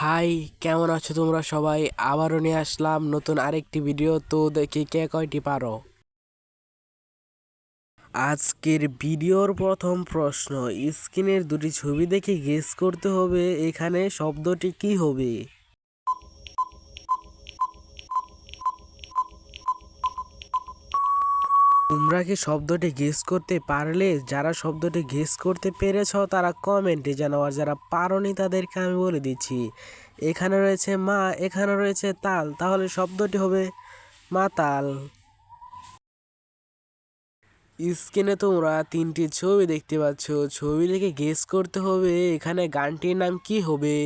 High, কেমন আছো তোমরা সবাই? আবারও নিয়ে আসলাম নতুন আরেকটি ভিডিও তো দেখি কে কয়টি পারো? আজকের ভিডিওর প্রথম প্রশ্ন, স্ক্রিনের দুটি ছবি দেখে গেস করতে হবে, এখানে শব্দটি কি হবে? তোমরা কি শব্দটি গেস করতে পারলে, যারা শব্দটি গেস করতে পেরেছ, তারা কমেন্টে জানাও। আর যারা পারোনি, তাদেরকে আমি বলে দিচ্ছি, এখানে রয়েছে মা, এখানে রয়েছে তাল। তাহলে শব্দটি হবে মাতাল স্ক্রিনে তোমরা তিনটি ছবি দেখতে পাচ্ছ। ছবি দেখে গেস করতে হবে, এখানে গানটির নাম কি হবে?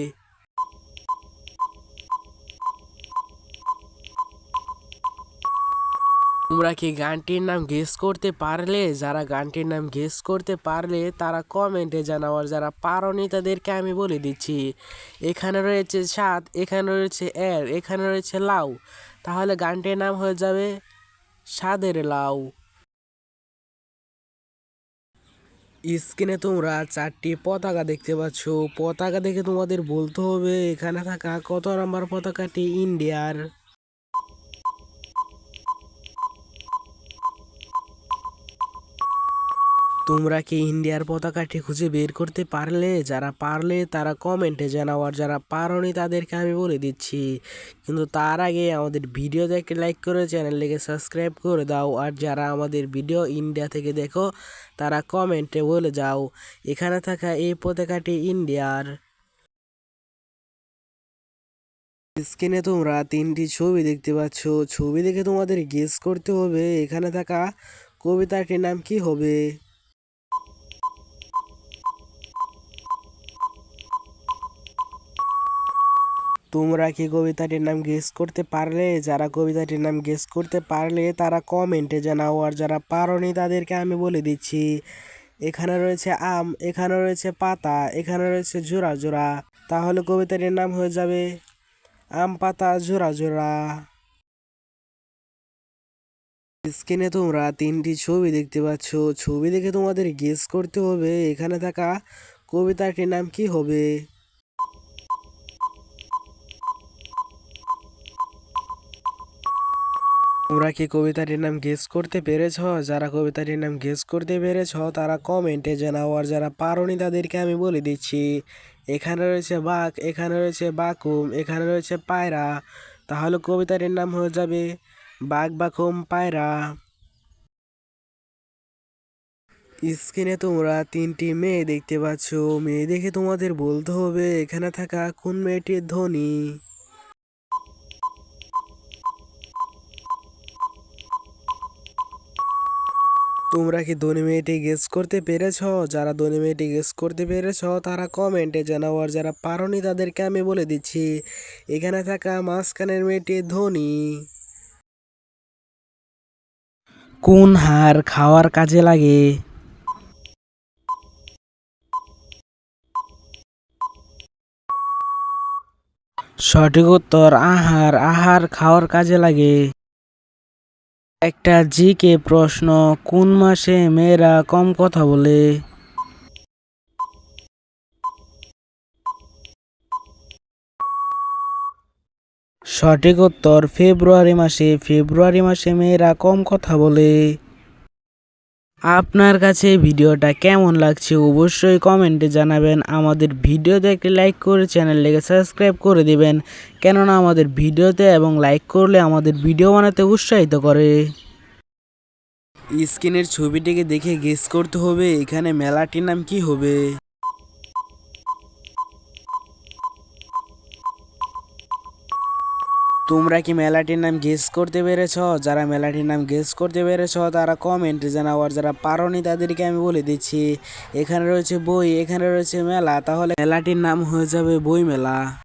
তোমরা কি গানটির নাম গেস করতে পারলে? যারা গানটির নাম গেস করতে পারলে, তারা কমেন্টে জানাও। আর যারা পারোনি, তাদেরকে আমি বলে দিচ্ছি। এখানে রয়েছে সাত, এখানে রয়েছে এর এখানে রয়েছে লাউ। তাহলে গানটির নাম হয়ে যাবে সাদের লাউ। স্ক্রিনে তোমরা চারটি পতাকা দেখতে পাচ্ছ। পতাকা দেখে তোমাদের বলতে হবে, এখানে থাকা কত নম্বর পতাকাটি ইন্ডিয়ার? তোমরা কি ইন্ডিয়ার পতাকাটি খুঁজে বের করতে পারলে? যারা পারলে তারা কমেন্টে জানাও, আর যারা পারোনি তাদেরকে আমি বলে দিচ্ছি। কিন্তু তার আগে আমাদের ভিডিওতে একটি লাইক করে চ্যানেলটিকে সাবস্ক্রাইব করে দাও, আর যারা আমাদের ভিডিও ইন্ডিয়া থেকে দেখো, তারা কমেন্টে বলে যাও, এখানে থাকা এই পতাকাটি ইন্ডিয়ার। স্ক্রিনে তোমরা তিনটি ছবি দেখতে পাচ্ছ। ছবি দেখে তোমাদের গেস করতে হবে, এখানে থাকা কবিতাটির নাম কি হবে? তোমরা কি কবিতাটির নাম গেস করতে পারলে? যারা কবিতাটির নাম গেস করতে পারলে তারা কমেন্টে জানাও। আর যারা পারোনি তাদেরকে আমি বলে দিচ্ছি, এখানে রয়েছে আম, এখানে রয়েছে পাতা, এখানে রয়েছে জোড়া জোড়া। তাহলে কবিতাটির নাম হয়ে যাবে, আম, পাতা, জোড়া জোড়া। স্ক্রিনে তোমরা তিনটি ছবি দেখতে পাচ্ছ। ছবি দেখে তোমাদের গেস করতে হবে। এখানে থাকা কবিতাটির নাম কি হবে? তোমরা কি কবিতাটির নাম গেস করতে পেরেছ? যারা কবিতাটির নাম গেস করতে পেরেছ, তারা কমেন্টে জানাও। আর যারা পারোনি, তাদেরকে আমি বলে দিচ্ছি, এখানে রয়েছে বাঘ, এখানে রয়েছে বাকুম, এখানে রয়েছে পায়রা। তাহলে কবিতাটির নাম হয়ে যাবে বাঘ, বাকুম, পায়রা। স্ক্রিনে তোমরা তিনটি মেয়ে দেখতে পাচ্ছ। মেয়ে দেখে তোমাদের বলতে হবে, এখানে থাকা কোন মেয়েটির ধ্বনি তোমরা কি ধনী মেয়েটি গেস করতে পেরেছ? যারা ধনী মেয়েটি গেস করতে পেরেছ, তারা কমেন্টে জানাও আর যারা পারোনি তাদেরকে আমি বলে দিচ্ছি, এখানে থাকা মাঝখানের মেয়েটি ধনী। কোন হার খাওয়ার কাজে লাগে? সঠিক উত্তর, আহার আহার খাওয়ার কাজে লাগে। একটা জিকে প্রশ্ন, কোন মাসে মেয়েরা কম কথা বলে? সঠিক উত্তর, ফেব্রুয়ারি মাসে ফেব্রুয়ারি মাসে মেয়েরা কম কথা বলে। আপনার কাছে ভিডিওটা কেমন লাগছে অবশ্যই কমেন্টে জানাবেন। আমাদের ভিডিওতে একটি লাইক করে চ্যানেলটিকে সাবস্ক্রাইব করে দিবেন, কেননা আমাদের ভিডিওতে এবং লাইক করলে আমাদের ভিডিও বানাতে উৎসাহিত করে। স্ক্রিনের ছবিটিকে দেখে গেস করতে হবে, এখানে মেলাটির নাম কি হবে? তোমরা কি মেলাটির নাম গেস করতে পেরেছ? যারা মেলাটির নাম গেস করতে পেরেছ, তারা কমেন্টে জানাও। আর যারা পারোনি, তাদেরকে আমি বলে দিচ্ছি, এখানে রয়েছে বই, এখানে রয়েছে মেলা। তাহলে মেলাটির নাম হয়ে যাবে বই মেলা।